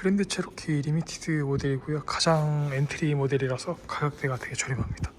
그랜드 체로키 리미티드 모델이고요. 가장 엔트리 모델이라서 가격대가 되게 저렴합니다.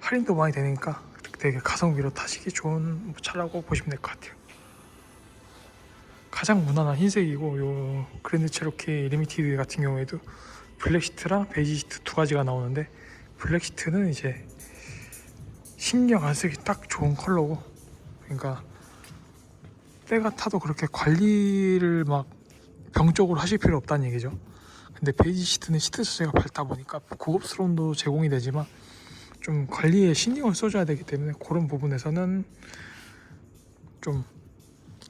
할인도 많이 되니까 되게 가성비로 타시기 좋은 차라고 보시면 될 것 같아요. 가장 무난한 흰색이고 요 그랜드 체로키 리미티드 같은 경우에도 블랙 시트랑 베이지 시트 두 가지가 나오는데 블랙 시트는 이제 신경 안 쓰기 딱 좋은 컬러고 그러니까 때가 타도 그렇게 관리를 막 병적으로 하실 필요 없다는 얘기죠. 근데 베이지 시트는 시트 자체가 밝다 보니까 고급스러움도 제공이 되지만 좀 관리에 신경을 써줘야 되기 때문에 그런 부분에서는 좀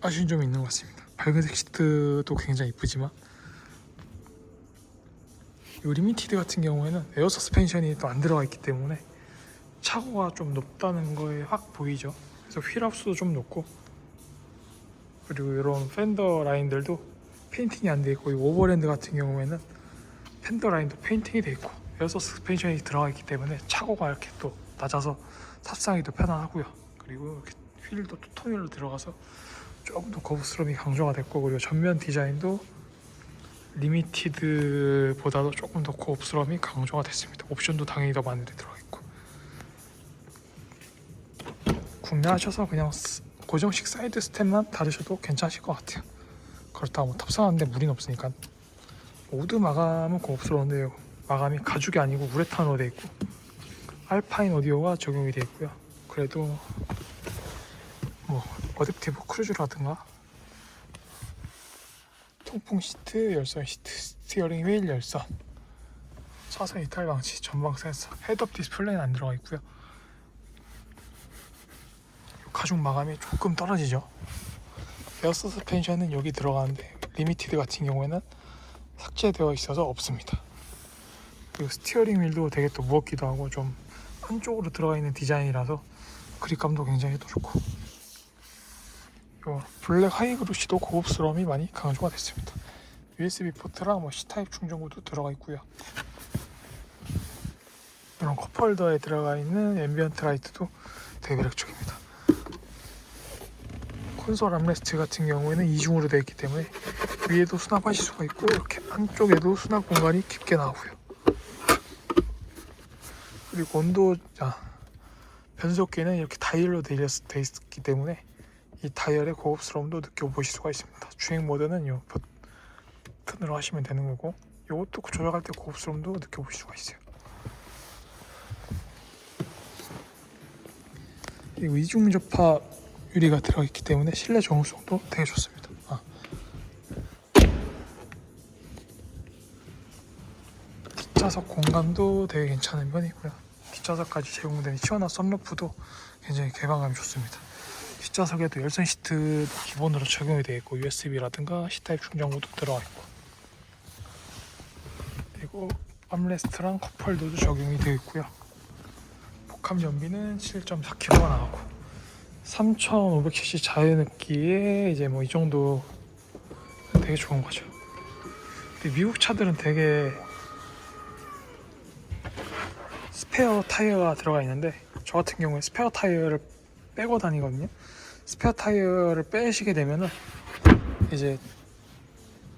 아쉬운 점이 있는 것 같습니다. 밝은색 시트도 굉장히 이쁘지만 이 리미티드 같은 경우에는 에어 서스펜션이 또 안 들어가 있기 때문에 차고가 좀 높다는 거에 확 보이죠. 그래서 휠합수도 좀 높고 그리고 이런 팬더 라인들도 페인팅이 안 돼 있고 이 오버랜드 같은 경우에는 팬더 라인도 페인팅이 돼 있고 에어 서스펜션이 들어가 있기 때문에 차고가 이렇게 또 낮아서 탑승하기도 편안하고요. 그리고 이렇게 휠도 또 토닐로 들어가서 조금 더 거부스러움이 강조가 됐고 그리고 전면 디자인도 리미티드보다도 조금 더 고급스러움이 강조가 됐습니다. 옵션도 당연히 더 많이 들어가 있고 구매하셔서 그냥 스- 고정식 사이드 스텝만 달으셔도 괜찮으실 것 같아요. 그렇다고 뭐 탑승하는데 무리는 없으니까 모두 마감은 고급스러운데요. 마감이 가죽이 아니고 우레탄으로 되어 있고 알파인 오디오가 적용이 되어 있고요. 그래도 뭐 어댑티브 크루즈라든가 통풍 시트, 열선 시트, 스티어링 휠 열선, 차선 이탈 방지, 전방 센서, 헤드업 디스플레이는 안 들어가 있고요. 가죽 마감이 조금 떨어지죠. 에어 서스펜션은 여기 들어가는데 리미티드 같은 경우에는 삭제되어 있어서 없습니다. 그리고 스티어링 휠도 되게 또 무겁기도 하고 좀 한쪽으로 들어가 있는 디자인이라서 그립감도 굉장히 또 좋고 요 블랙 하이그루시도 고급스러움이 많이 강조가 됐습니다. USB 포트랑 뭐 C타입 충전구도 들어가 있고요. 이런 컵홀더에 들어가 있는 앰비언트 라이트도 되게 매력적입니다. 콘솔 암레스트 같은 경우에는 이중으로 되어 있기 때문에 위에도 수납하실 수가 있고 이렇게 안쪽에도 수납 공간이 깊게 나오고요. 그리고 온도 자 변속기는 이렇게 다이얼로 되어 있기 때문에 이 다이얼의 고급스러움도 느껴보실 수가 있습니다. 주행 모드는 요 버튼으로 하시면 되는 거고 이것도 조작할 때 고급스러움도 느껴보실 수가 있어요. 그리고 이중 접합 유리가 들어있기 때문에 실내 정수성도 되게 좋습니다. 아. 뒷좌석 공간도 되게 괜찮은 편이고요. 뒷좌석까지 제공되는 시원한 썬루프도 굉장히 개방감이 좋습니다. 뒷좌석에도 열선 시트 기본으로 적용이 되어 있고 USB라든가 C타입 충전구도 들어가 있고 그리고 암레스트랑 컵홀더도 적용이 되어 있고요. 복합 연비는 7.4kg가 나가고 3,500cc 자연흡기에 이제 뭐 이 정도 되게 좋은 거죠. 근데 미국 차들은 되게 스페어 타이어가 들어가 있는데 저 같은 경우에 스페어 타이어를 빼고 다니거든요. 스페어 타이어를 빼시게 되면은 이제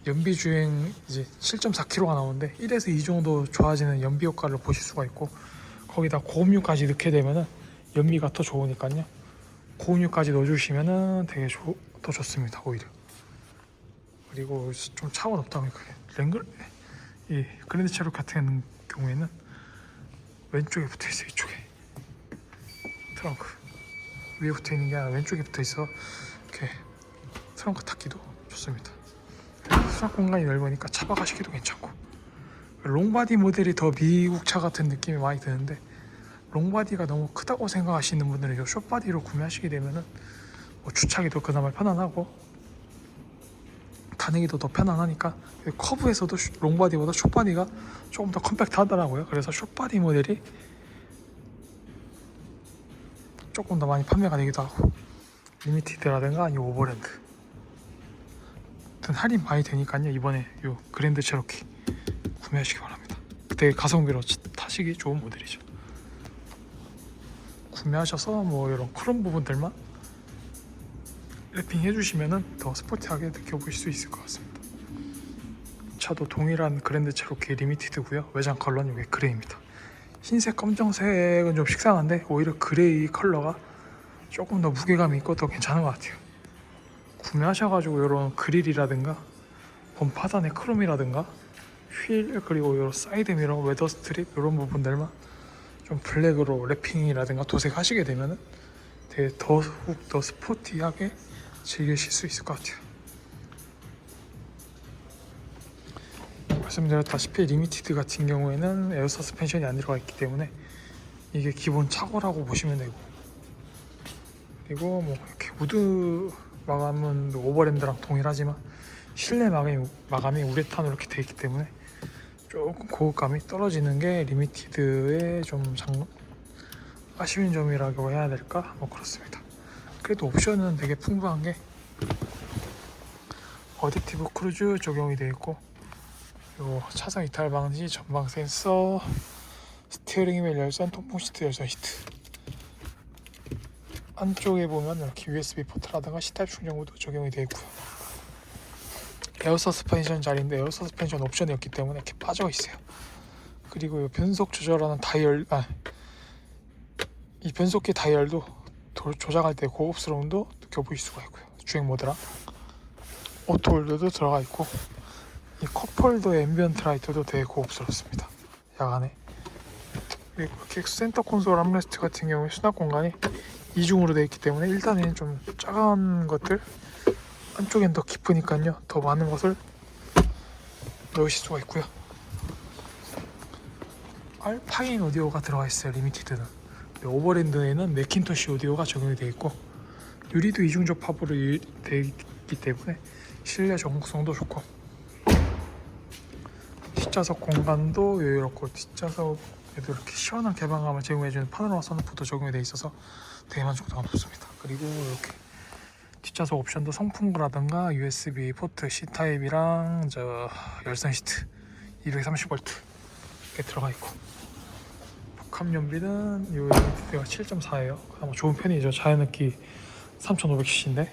연비 주행 이제 7.4km가 나오는데 1에서 2 정도 좋아지는 연비 효과를 보실 수가 있고 거기다 고음유까지 넣게 되면은 연비가 더 좋으니까요. 고음유까지 넣어주시면은 되게 좋, 더 좋습니다 오히려. 그리고 좀 차가 높다 보니까 랭글 이 그랜드 체로 같은 경우에는 왼쪽에 붙어 있어요 이쪽에. 트렁크. 위에 붙어 있는 게 아니라 왼쪽에 붙어 있어. 이렇게 트렁크 닫기도 좋습니다. 수납 공간이 넓으니까 차박하시기도 괜찮고. 롱바디 모델이 더 미국 차 같은 느낌이 많이 드는데 롱바디가 너무 크다고 생각하시는 분들은 이 숏바디로 구매하시게 되면은 뭐 주차기도 그나마 편안하고 다니기도 더 편안하니까 커브에서도 슈- 롱바디보다 숏바디가 조금 더 컴팩트하더라고요. 그래서 숏바디 모델이 조금 더 많이 판매가 되기도 하고 리미티드라든가 아니면 오버랜드. 할인 많이 되니까요. 이번에 요 그랜드 체로키 구매하시기 바랍니다. 되게 가성비로 치- 타시기 좋은 모델이죠 구매하셔서 뭐 이런 그런 부분들만 랩핑 해주시면은 더 스포티하게 느껴보실 수 있을 것 같습니다 차도 동일한 그랜드 체로키 리미티드고요. 외장 컬러는 이게 그레이입니다. 흰색, 검정색은 좀 식상한데 오히려 그레이 컬러가 조금 더 무게감이 있고 더 괜찮은 것 같아요. 구매하셔가지고 이런 그릴이라든가 범퍼 하단의 크롬이라든가 휠 그리고 이런 사이드 미러, 웨더 스트립 이런 부분들만 좀 블랙으로 랩핑이라든가 도색하시게 되면은 되게 더욱 더 스포티하게 즐기실 수 있을 것 같아요. 말씀드렸다시피 리미티드 같은 경우에는 에어 서스펜션이 안 들어가 있기 때문에 이게 기본 차고라고 보시면 되고 그리고 뭐 이렇게 우드 마감은 오버랜드랑 동일하지만 실내 마감이, 마감이 우레탄으로 이렇게 돼 있기 때문에 조금 고급감이 떨어지는 게 리미티드의 좀 장, 아쉬운 점이라고 해야 될까? 뭐 그렇습니다. 그래도 옵션은 되게 풍부한 게 어댑티브 크루즈 적용이 되어 있고 요 차선 이탈 방지, 전방 센서, 스티어링 휠 열선, 통풍 시트 열선 시트. 안쪽에 보면 이렇게 USB 포트라든가 C타입 충전구도 적용이 되어 있고요. 에어 서스펜션 자리인데 에어 서스펜션 옵션이었기 때문에 이렇게 빠져 있어요. 그리고 이 변속 조절하는 다이얼, 아, 이 변속기 다이얼도 도- 조작할 때 고급스러움도 느껴보일 수가 있고요. 주행 모드랑 오토 홀더도 들어가 있고 이 컵홀더 앰비언트 라이트도 되게 고급스럽습니다. 야간에. 그리고 이렇게 센터 콘솔 암레스트 같은 경우에 수납 공간이 이중으로 되어 있기 때문에 일단은 좀 작은 것들 안쪽엔 더 깊으니까요. 더 많은 것을 넣으실 수가 있고요. 알파인 오디오가 들어가 있어요. 리미티드는. 오버랜드에는 맥킨토시 오디오가 적용이 되어 있고 유리도 이중 접합으로 유- 되어 있기 때문에 실내 정국성도 좋고 뒷좌석 공간도 여유롭고 뒷좌석에도 이렇게 시원한 개방감을 제공해주는 파노라마 선루프도 적용이 되어 있어서 되게 만족도가 높습니다. 그리고 이렇게 뒷좌석 옵션도 성풍구라든가 USB 포트 C 타입이랑 저 열선 시트 230V 이렇게 들어가 있고 복합 연비는 이 유니트가 7.4예요. 아마 좋은 편이죠. 자연흡기 3,500cc인데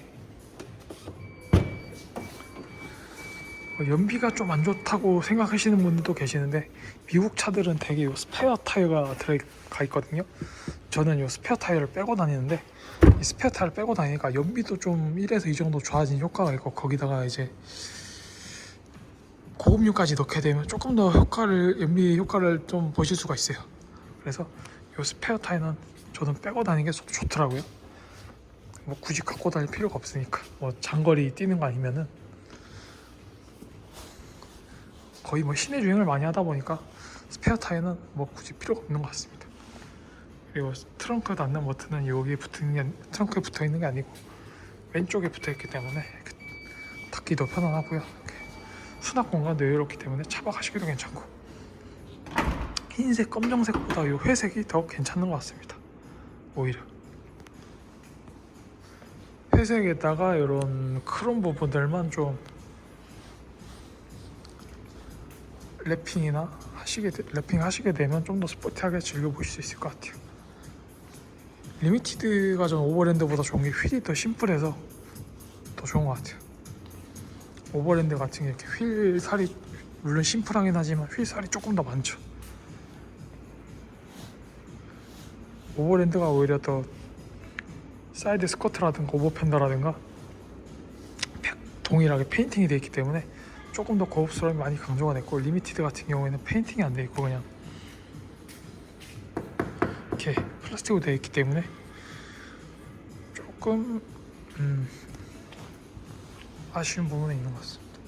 어, 연비가 좀 안 좋다고 생각하시는 분들도 계시는데 미국 차들은 되게 요 스페어 타이어가 들어가 있거든요. 저는 요 스페어 타이어를 빼고 다니는데 이 스페어 타이어를 빼고 다니니까 연비도 좀 1에서 2 정도 좋아진 효과가 있고 거기다가 이제 고급류까지 넣게 되면 조금 더 효과를 연비 효과를 좀 보실 수가 있어요. 그래서 요 스페어 타이어는 저는 빼고 다니는 게 좋- 좋더라고요. 뭐 굳이 갖고 다닐 필요가 없으니까 뭐 장거리 뛰는 거 아니면은 거의 뭐 시내 주행을 많이 하다 보니까 스페어 타이어는 뭐 굳이 필요가 없는 것 같습니다. 그리고 트렁크 닫는 버튼은 붙어 있는 게 트렁크에 붙어 있는 게 아니고 왼쪽에 붙어 있기 때문에 이렇게 닫기도 편안하고요. 수납 공간도 여유롭기 때문에 차박하시기도 괜찮고 흰색, 검정색보다 이 회색이 더 괜찮은 것 같습니다. 오히려 회색에다가 이런 크롬 부분들만 좀 랩핑이나 하시게 되- 랩핑 하시게 되면 좀 더 스포티하게 즐겨 보실 수 있을 것 같아요. 리미티드가 전 오버랜드보다 좋은 게 휠이 더 심플해서 더 좋은 것 같아요. 오버랜드 같은 게 이렇게 휠 살이 물론 심플하긴 하지만 휠 살이 조금 더 많죠. 오버랜드가 오히려 더 사이드 스커트라든가 오버펜더라든가 팩- 동일하게 페인팅이 되어 있기 때문에 조금 더 고급스러움이 많이 강조가 됐고 리미티드 같은 경우에는 페인팅이 안 돼 있고 그냥 이렇게 플라스틱으로 되어 있기 때문에 조금 음, 아쉬운 부분은 있는 것 같습니다.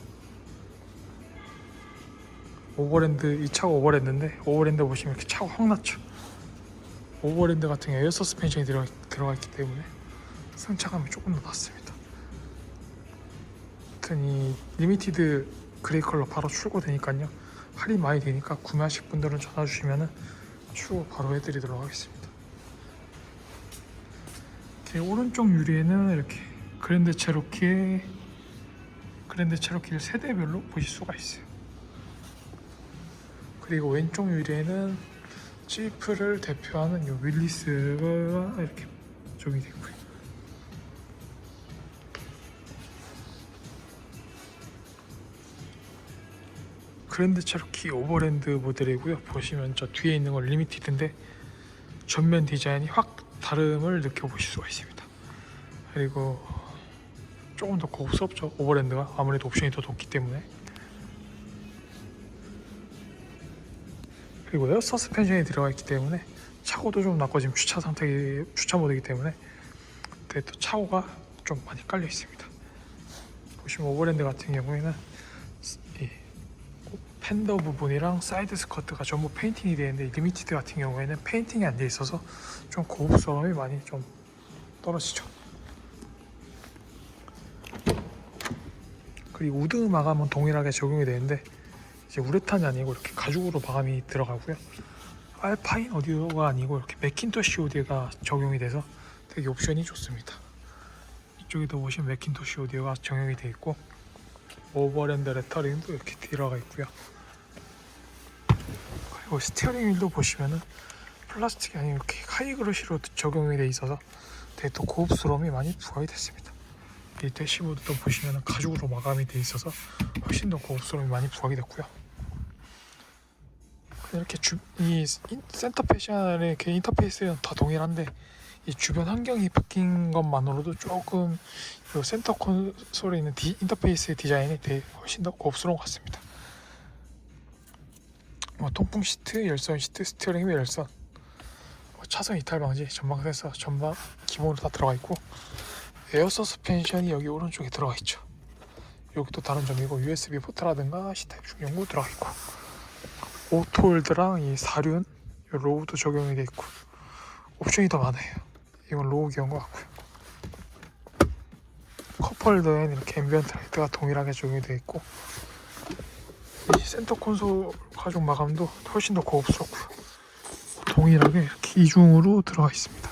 오버랜드 이 차가 오버랜드인데 오버랜드 보시면 이렇게 차가 확 낮죠. 오버랜드 같은 경우 에어 서스펜션이 들어가, 들어가 있기 때문에 승차감이 조금 더. 아무튼 이 리미티드 그레이 컬러 바로 출고되니까요. 할인 많이 되니까 구매하실 분들은 전화 주시면은 출고 바로 해드리도록 하겠습니다. 이렇게 오른쪽 유리에는 이렇게 그랜드 체로키의 그랜드 체로키를 세대별로 보실 수가 있어요. 그리고 왼쪽 유리에는 지프를 대표하는 이 윌리스가 이렇게 적용이 되고요. 그랜드 체로키 오버랜드 모델이고요. 보시면 저 뒤에 있는 건 리미티드인데 전면 디자인이 확 다름을 느껴보실 수가 있습니다. 그리고 조금 더 고급스럽죠 오버랜드가 아무래도 옵션이 더 높기 때문에 그리고 에어 서스펜션이 들어가 있기 때문에 차고도 좀 낮고 지금 주차 상태 주차 모드이기 때문에 근데 또 차고가 좀 많이 깔려 있습니다. 보시면 오버랜드 같은 경우에는 이 팬더 부분이랑 사이드 스커트가 전부 페인팅이 되어 있는데 리미티드 같은 경우에는 페인팅이 안 돼 있어서 좀 고급스러움이 많이 좀 떨어지죠. 그리고 우드 마감은 동일하게 적용이 되는데 이제 우레탄이 아니고 이렇게 가죽으로 마감이 들어가고요. 알파인 오디오가 아니고 이렇게 맥킨토시 오디오가 적용이 돼서 되게 옵션이 좋습니다. 이쪽에도 보시면 맥킨토시 오디오가 적용이 되어 있고 오버랜드 레터링도 이렇게 들어가 있고요. 그리고 스티어링 휠도 보시면은 플라스틱이 아닌 이렇게 하이그로시로 적용이 돼 있어서 되게 또 고급스러움이 많이 부각이 됐습니다. 이 대시보드도 보시면 가죽으로 마감이 돼 있어서 훨씬 더 고급스러움이 많이 부각이 됐고요. 이렇게 주, 이 인- 센터 패션의 그 인터페이스는 다 동일한데 이 주변 환경이 바뀐 것만으로도 조금 이 센터 콘솔에 있는 디, 인터페이스의 디자인이 되게 훨씬 더 고급스러운 것 같습니다. 뭐 통풍 시트, 열선 시트, 스티어링 휠 열선, 뭐 차선 이탈 방지, 전방 센서, 전방 기본으로 다 들어가 있고 에어 서스펜션이 여기 오른쪽에 들어가 있죠. 여기도 다른 점이고 USB 포트라든가 C타입 충전구 들어가 있고 오토홀드랑 이 사륜 이 로우도 적용이 돼 있고 옵션이 더 많아요. 이건 로우 기어인 것 같고요. 컵홀더에는 이렇게 앰비언트 라이트가 동일하게 적용이 돼 있고 이 센터 콘솔 가죽 마감도 훨씬 더 고급스럽고요. 동일하게 이중으로 들어가 있습니다.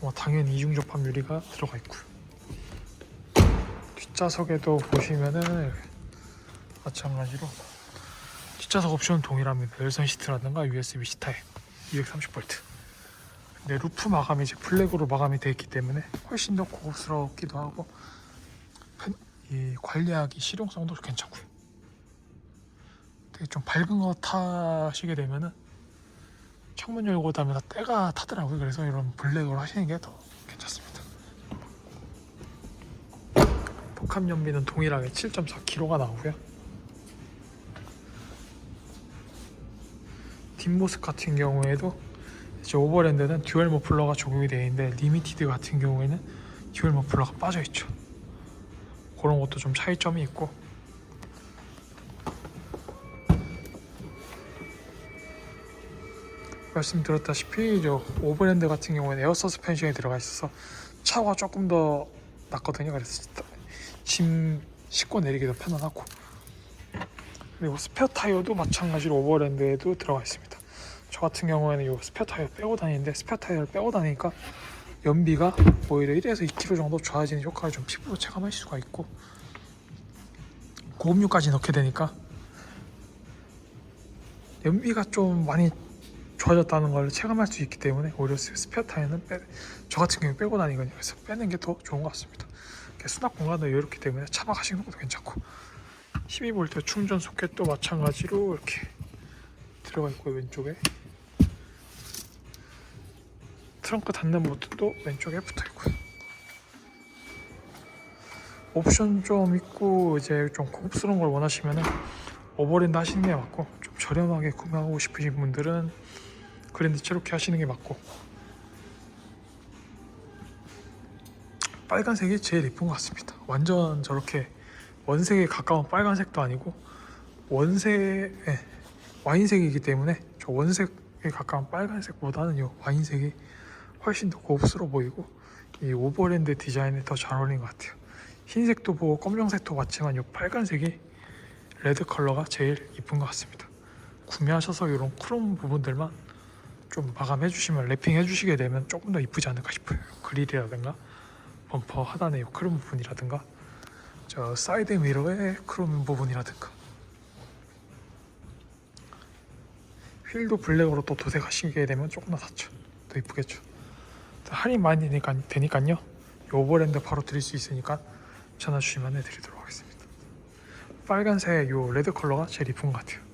뭐 당연히 이중 접합 유리가 들어가 있고요. 뒷좌석에도 보시면은 마찬가지로 뒷좌석 옵션은 동일합니다. 열선 시트라든가 USB-C 타입 230V. 근데 루프 마감이 이제 블랙으로 마감이 되어 있기 때문에 훨씬 더 고급스럽기도 하고 관리하기 실용성도 괜찮고요. 되게 좀 밝은 거 타시게 되면은 창문 열고 다면 때가 타더라고요. 그래서 이런 블랙으로 하시는 게 더 괜찮습니다. 복합 연비는 동일하게 7.4kg가 나오고요. 뒷모습 같은 경우에도 이제 오버랜드는 듀얼 머플러가 적용이 되어 있는데 리미티드 같은 경우에는 듀얼 머플러가 빠져 있죠. 그런 것도 좀 차이점이 있고 말씀드렸다시피 저 오버랜드 같은 경우에는 에어 서스펜션이 들어가 있어서 차가 조금 더 낫거든요. 그래서 짐 싣고 내리기도 편안하고 그리고 스페어 타이어도 마찬가지로 오버랜드에도 들어가 있습니다. 저 같은 경우에는 이 스페어 타이어 빼고 다니는데 스페어 타이어를 빼고 다니니까 연비가 오히려 1에서 2km 정도 좋아지는 효과를 좀 피부로 체감할 수가 있고 고급류까지 넣게 되니까 연비가 좀 많이 좋아졌다는 걸 체감할 수 있기 때문에 오히려 스페어 타이어는 빼, 저 같은 경우에 빼고 다니거든요. 그래서 빼는 게 더 좋은 것 같습니다. 수납 공간도 여유롭기 때문에 차박 하시는 것도 괜찮고 12V 충전 소켓도 마찬가지로 이렇게 들어가 있고 왼쪽에 트렁크 닫는 버튼도 왼쪽에 붙어 있고요. 옵션 좀 있고 이제 좀 고급스러운 걸 원하시면은 오버랜드 하시는 게 맞고 좀 저렴하게 구매하고 싶으신 분들은 그랜드 체로키 하시는 게 맞고 빨간색이 제일 예쁜 것 같습니다. 완전 저렇게 원색에 가까운 빨간색도 아니고 원색 예, 와인색이기 때문에 저 원색에 가까운 빨간색보다는 이 와인색이 훨씬 더 고급스러워 보이고 이 오버랜드 디자인에 더 잘 어울리는 것 같아요. 흰색도 보고 검정색도 봤지만 이 빨간색이 레드 컬러가 제일 이쁜 것 같습니다. 구매하셔서 이런 크롬 부분들만 좀 마감해 주시면 랩핑 해 주시게 되면 조금 더 이쁘지 않을까 싶어요. 그릴이라든가 범퍼 하단의 이 크롬 부분이라든가 저 사이드 미러의 크롬 부분이라든가 휠도 블랙으로 또 도색하시게 되면 조금 더 낫죠. 더 이쁘겠죠. 할인 많이 되니까, 되니까요. 이 오버랜드 바로 드릴 수 있으니까 전화 주시면 해드리도록 하겠습니다. 빨간색 요 레드 컬러가 제일 이쁜 것 같아요